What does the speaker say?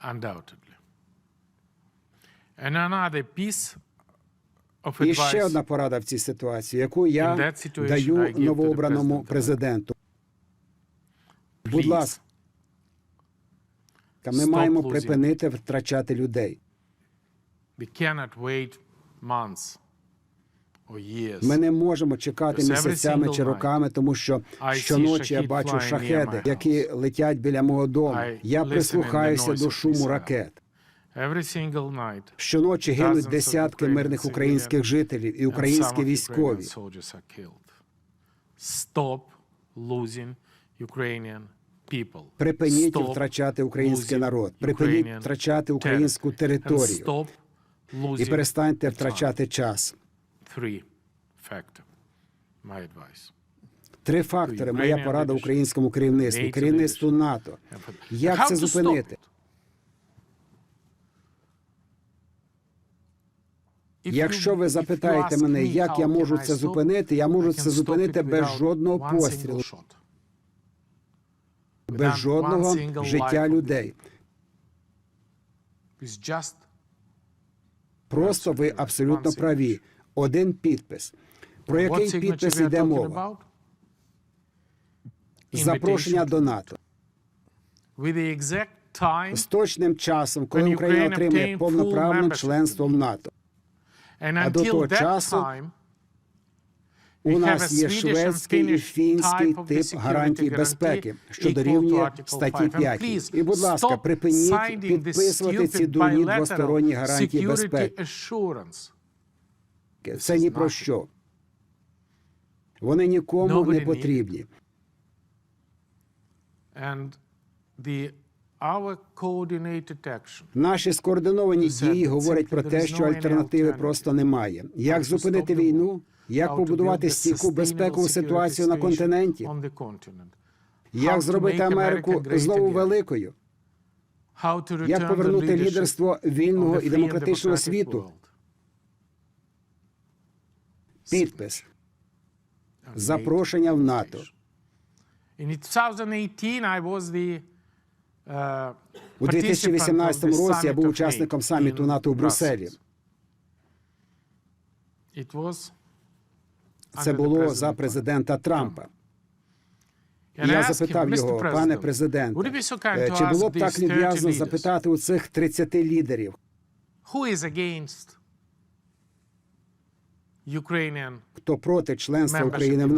undoubtedly. And another piece of І ще одна порада в цій ситуації, яку я In that situation, I даю give to the новообраному president. президенту. Будь Please. ласка, ми Stop маємо losing. припинити втрачати людей. we cannot wait months or years. Ми не можемо чекати місяцями чи роками, тому що щоночі я бачу шахеди, які летять біля мого дому. Я прислухаюся до шуму ракет. Щоночі гинуть десятки мирних українських жителів і українські військові. Stop losing Ukrainian people. Припиніть Stop втрачати український народ. Припиніть втрачати українську територію. І перестаньте втрачати час. Three factor. My advice. Три фактори. Моя порада українському керівництву, керівництву НАТО. Як це зупинити? Якщо ви запитаєте мене, як я можу це зупинити, я можу це зупинити без жодного пострілу, без жодного життя людей. Просто ви абсолютно праві. Один підпис. Про який підпис йде мова? Запрошення до НАТО. З точним часом, коли Україна отримає повноправне членство в НАТО. А до того часу У нас є шведський і фінський тип гарантій безпеки, що дорівнює статті 5. And 5. please І, будь ласка, припиніть підписувати ці дурні двосторонні гарантії безпеки. Це ні про що. Вони нікому не потрібні. And the our coordinated action Наші скоординовані дії говорять про те, що альтернативи просто немає. Як зупинити війну? Як побудувати стійку безпекову ситуацію на континенті? Як зробити Америку знову великою? Як повернути лідерство вільного і демократичного світу? Підпис. Запрошення в НАТО. In 2018 I was the uh, У 2018 році я був учасником саміту НАТО у Брюсселі. Це було за президента Трампа. І я запитав його, пане президенте, е, чи було б так люб'язно запитати у цих 30 лідерів, хто проти членства України в